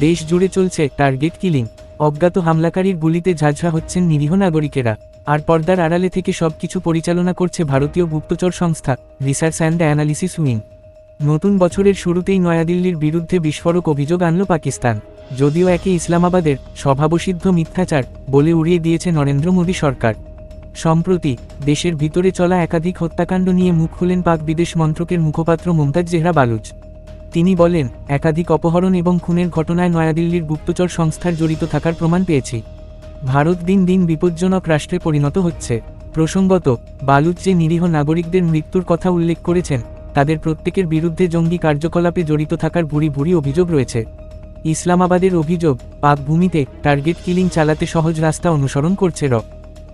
দেশ জুড়ে চলছে টার্গেট কিলিং। অজ্ঞাত হামলাকারীর গুলিতে ঝাঁঝরা হচ্ছেন নিরীহ নাগরিকেরা। আর পর্দার আড়ালে থেকে সবকিছু পরিচালনা করছে ভারতীয় গুপ্তচর সংস্থা রিসার্চ অ্যান্ড অ্যানালিসিস উইং নতুন বছরের শুরুতেই নয়াদিল্লির বিরুদ্ধে বিস্ফোরক অভিযোগ আনল পাকিস্তান। যদিও একে ইসলামাবাদের স্বভাবসিদ্ধ মিথ্যাচার বলে উড়িয়ে দিয়েছে নরেন্দ্র মোদী সরকার। সম্প্রতি, দেশের ভিতরে চলা একাধিক হত্যাকাণ্ড নিয়ে মুখ খুলেন পাক বিদেশ মন্ত্রকের মুখপাত্র মুমতাজ জেহরা বালুচ। তিনি বলেন, একাধিক অপহরণ এবং খুনের ঘটনায় নয়াদিল্লির গুপ্তচর সংস্থার জড়িত থাকার প্রমাণ পেয়েছি। ভারত দিন দিন বিপজ্জনক রাষ্ট্রে পরিণত হচ্ছে। প্রসঙ্গত বালুচ যে নিরীহ নাগরিকদের মৃত্যুর কথা উল্লেখ করেছেন, তাদের প্রত্যেকের বিরুদ্ধে জঙ্গি কার্যকলাপে জড়িত থাকার ভুরি ভুরি অভিযোগ রয়েছে। ইসলামাবাদের অভিযোগ পাক ভূমিতে টার্গেট কিলিং চালাতে সহজ রাস্তা অনুসরণ করছে র।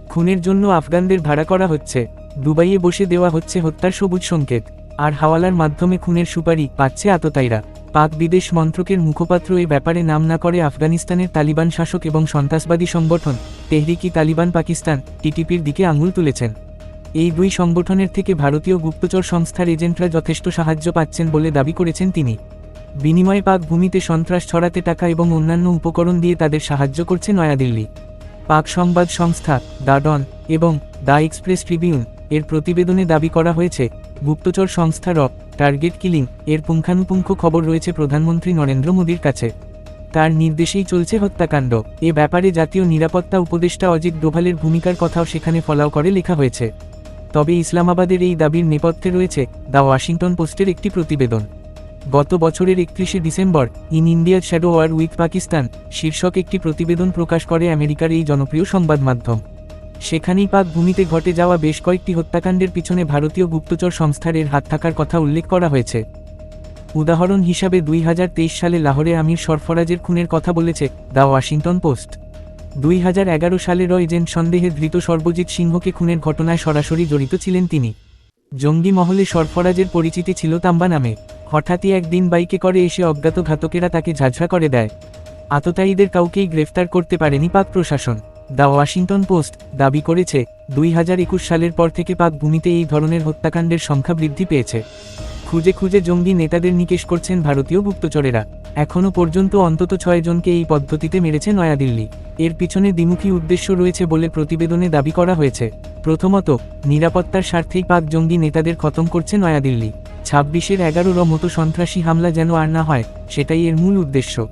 খুনের জন্য আফগানদের ভাড়া করা হচ্ছে। দুবাইয়ে বসে দেওয়া হচ্ছে হত্যার সবুজ সংকেত। আর হাওয়ালার মাধ্যমে খুনের সুপারি পাচ্ছে আততায়ীরা। পাক বিদেশ মন্ত্রকের মুখপাত্র এ ব্যাপারে নাম না করে আফগানিস্তানের তালিবান শাসক এবং সন্ত্রাসবাদী সংগঠন তেহরিকি তালিবান পাকিস্তান, টিটিপির দিকে আঙুল তুলেছেন। এই দুই সংগঠনের থেকে ভারতীয় গুপ্তচর সংস্থার এজেন্টরা যথেষ্ট সাহায্য পাচ্ছেন বলে দাবি করেছেন তিনি। বিনিময়ে পাক ভূমিতে সন্ত্রাস ছড়াতে টাকা এবং অন্যান্য উপকরণ দিয়ে তাদের সাহায্য করছে নয়াদিল্লি। পাক সংবাদ সংস্থা দ্য ডন এবং দ্য এক্সপ্রেস ট্রিবিউন এর প্রতিবেদনে দাবি করা হয়েছে গুপ্তচর সংস্থা র, টার্গেট কিলিং, এর পুঙ্খানুপুঙ্খ খবর রয়েছে প্রধানমন্ত্রী নরেন্দ্র মোদীর কাছে। তার নির্দেশেই চলছে হত্যাকাণ্ড। এ ব্যাপারে জাতীয় নিরাপত্তা উপদেষ্টা অজিত ডোভালের ভূমিকার কথাও সেখানে ফলাও করে লেখা হয়েছে। তবে ইসলামাবাদের এই দাবির নেপথ্যে রয়েছে দ্য ওয়াশিংটন পোস্টের একটি প্রতিবেদন। গত বছরের একত্রিশে ডিসেম্বর, ইন ইন্ডিয়ার শ্যাডো ওয়ার উইথ পাকিস্তান, শীর্ষক একটি প্রতিবেদন প্রকাশ করে আমেরিকার এই জনপ্রিয় সংবাদ মাধ্যম সেখানেই পাক ভূমিতে ঘটে যাওয়া বেশ কয়েকটি হত্যাকাণ্ডের পিছনে ভারতীয় গুপ্তচর সংস্থার এর হাত থাকার কথা উল্লেখ করা হয়েছে। উদাহরণ হিসাবে দুই হাজার তেইশ সালে লাহোরে আমির সরফরাজের খুনের কথা বলেছে দ্য ওয়াশিংটন পোস্ট। দুই হাজার এগারো সালে র এজেন্ট সন্দেহে ধৃত সর্বজিৎ সিংহকে খুনের ঘটনায় সরাসরি জড়িত ছিলেন তিনি। জঙ্গি মহলে সরফরাজের পরিচিতি ছিল তাম্বা নামে। হঠাৎই একদিন বাইকে করে এসে অজ্ঞাত ঘাতকেরা তাকে ঝাঝরা করে দেয়। আততায়ীদের কাউকেই গ্রেফতার করতে পারেনি পাক প্রশাসন। দ্য ওয়াশিংটন পোস্ট দাবি করেছে, দুই হাজার একুশ সালের পর থেকে পাক ভূমিতে এই ধরনের হত্যাকাণ্ডের সংখ্যা বৃদ্ধি পেয়েছে। খুঁজে খুঁজে জঙ্গি নেতাদের নিকেশ করছেন ভারতীয় গুপ্তচরেরা। এখনও পর্যন্ত অন্তত ছয় জনকে এই পদ্ধতিতে মেরেছে নয়াদিল্লি। এর পিছনে দ্বিমুখী উদ্দেশ্য রয়েছে বলে প্রতিবেদনে দাবি করা হয়েছে। প্রথমত, নিরাপত্তার স্বার্থেই পাক জঙ্গি নেতাদের খতম করছে নয়াদিল্লি। ছাব্বিশের এগারোর মতো সন্ত্রাসী হামলা যেন আর না হয়, সেটাই এর মূল উদ্দেশ্য।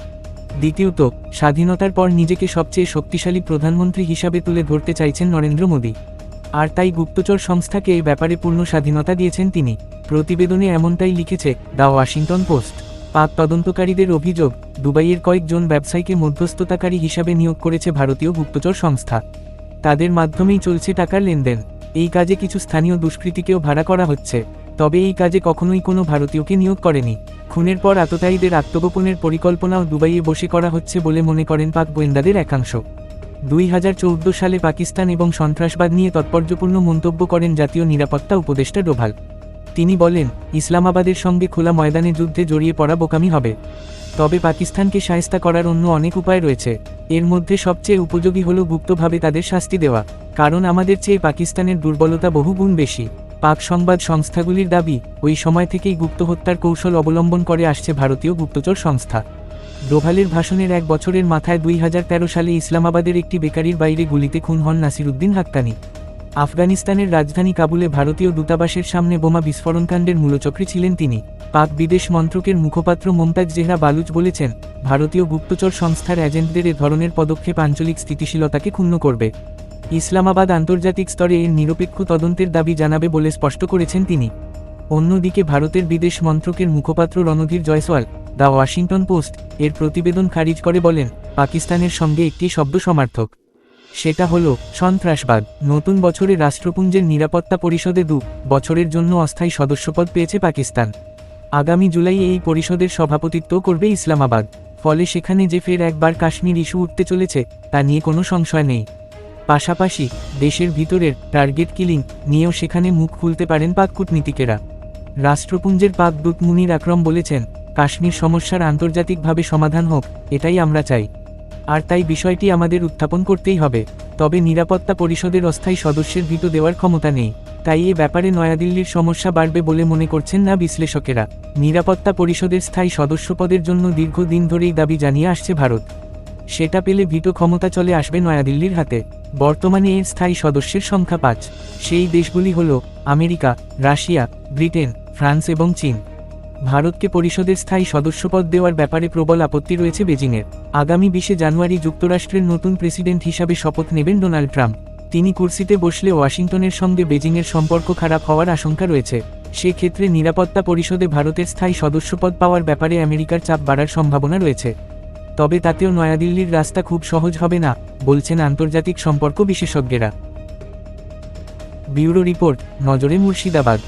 দ্বিতীয়ত, স্বাধীনতার পর নিজেকে সবচেয়ে শক্তিশালী প্রধানমন্ত্রী হিসাবে তুলে ধরতে চাইছেন নরেন্দ্র মোদী। আর তাই গুপ্তচর সংস্থাকে এই ব্যাপারে পূর্ণ স্বাধীনতা দিয়েছেন তিনি। প্রতিবেদনে এমনটাই লিখেছে দ্য ওয়াশিংটন পোস্ট। পাক তদন্তকারীদের অভিযোগ, দুবাইয়ের কয়েকজন ব্যবসায়ীকে মধ্যস্থতাকারী হিসাবে নিয়োগ করেছে ভারতীয় গুপ্তচর সংস্থা। তাদের মাধ্যমেই চলছে টাকার লেনদেন। এই কাজে কিছু স্থানীয় দুষ্কৃতীকেও ভাড়া করা হচ্ছে। তবে এই কাজে কখনোই কোনো ভারতীয়কে নিয়োগ করেনি। খুনের পর আততায়ীদের আত্মগোপনের পরিকল্পনাও দুবাইয়ে বসে করা হচ্ছে বলে মনে করেন পাক গোয়েন্দাদের একাংশ। দুই হাজার চৌদ্দ সালে পাকিস্তান এবং সন্ত্রাসবাদ নিয়ে তাৎপর্যপূর্ণ মন্তব্য করেন জাতীয় নিরাপত্তা উপদেষ্টা ডোভাল। তিনি বলেন, ইসলামাবাদের সঙ্গে খোলা ময়দানে যুদ্ধে জড়িয়ে পড়া বোকামি হবে। তবে পাকিস্তানকে সায়স্তা করার অন্য অনেক উপায় রয়েছে। এর মধ্যে সবচেয়ে উপযোগী হল গুপ্তভাবে তাদের শাস্তি দেওয়া, কারণ আমাদের চেয়ে পাকিস্তানের দুর্বলতা বহু গুণ বেশি। পাক সংবাদ সংস্থাগুলির দাবি, ওই সময় থেকেই গুপ্ত হত্যার কৌশল অবলম্বন করে আসছে ভারতীয় গুপ্তচর সংস্থা। ডোভালের ভাষণের এক বছরের মাথায় দুই হাজার তেরো সালে ইসলামাবাদের একটি বেকারির বাইরে গুলিতে খুন হন নাসিরুদ্দিন হাক্কানি। আফগানিস্তানের রাজধানী কাবুলে ভারতীয় দূতাবাসের সামনে বোমা বিস্ফোরণকাণ্ডের মূলচক্রী ছিলেন তিনি। পাক বিদেশ মন্ত্রকের মুখপাত্র মমতাজ জেহরা বালুচ বলেছেন, ভারতীয় গুপ্তচর সংস্থার এজেন্টদের এ ধরনের পদক্ষেপ আঞ্চলিক স্থিতিশীলতাকে ক্ষুণ্ণ করবে। ইসলামাবাদ আন্তর্জাতিক স্তরে এর নিরপেক্ষ তদন্তের দাবি জানাবে বলে স্পষ্ট করেছেন তিনি। অন্যদিকে ভারতের বিদেশ মন্ত্রকের মুখপাত্র Randhir Jaiswal, the Washington Post, এর প্রতিবেদন খারিজ করে বলেন, পাকিস্তানের সঙ্গে একটি শব্দ সমার্থক। সেটা হলো, সন্ত্রাসবাদ। নতুন বছরে রাষ্ট্রপুঞ্জের নিরাপত্তা পরিষদে দু বছরের জন্য অস্থায়ী সদস্যপদ পেয়েছে পাকিস্তান। আগামী জুলাই এই পরিষদের সভাপতিত্ব করবে ইসলামাবাদ। ফলে সেখানে যে ফের একবার কাশ্মীর ইস্যু উঠতে চলেছে, তা নিয়ে কোনো সংশয় নেই। পাশাপাশি দেশের ভিতরের টার্গেট কিলিং নিয়েও সেখানে মুখ খুলতে পারেন পাক কূটনীতিকেরা। রাষ্ট্রপুঞ্জের পাক দূত মুনির আকরম বলেছেন, কাশ্মীর সমস্যার আন্তর্জাতিকভাবে সমাধান হোক, এটাই আমরা চাই। আর তাই বিষয়টি আমাদের উত্থাপন করতেই হবে। তবে নিরাপত্তা পরিষদের অস্থায়ী সদস্যের ভিটো দেওয়ার ক্ষমতা নেই। তাই এ ব্যাপারে নয়াদিল্লির সমস্যা বাড়বে বলে মনে করছেন না বিশ্লেষকেরা। নিরাপত্তা পরিষদের স্থায়ী সদস্যপদের জন্য দীর্ঘদিন ধরেই দাবি জানিয়ে আসছে ভারত। সেটা পেলে ভিটো ক্ষমতা চলে আসবে নয়াদিল্লির হাতে। বর্তমানে এর স্থায়ী সদস্যের সংখ্যা পাঁচ। সেই দেশগুলি হল আমেরিকা, রাশিয়া, ব্রিটেন, ফ্রান্স এবং চীন। ভারতকে পরিষদের স্থায়ী সদস্যপদ দেওয়ার ব্যাপারে প্রবল আপত্তি রয়েছে বেজিংয়ের। আগামী বিশে জানুয়ারি যুক্তরাষ্ট্রের নতুন প্রেসিডেন্ট হিসাবে শপথ নেবেন ডোনাল্ড ট্রাম্প। তিনি কুর্সিতে বসলে ওয়াশিংটনের সঙ্গে বেজিংয়ের সম্পর্ক খারাপ হওয়ার আশঙ্কা রয়েছে। সেক্ষেত্রে নিরাপত্তা পরিষদে ভারতের স্থায়ী সদস্যপদ পাওয়ার ব্যাপারে আমেরিকার চাপ বাড়ার সম্ভাবনা রয়েছে। তবে তাতেও নয়াদিল্লির রাস্তা খুব সহজ হবে না, বলছেন আন্তর্জাতিক সম্পর্ক বিশেষজ্ঞেরা। ব্যুরো রিপোর্ট, নজরে মুর্শিদাবাদ।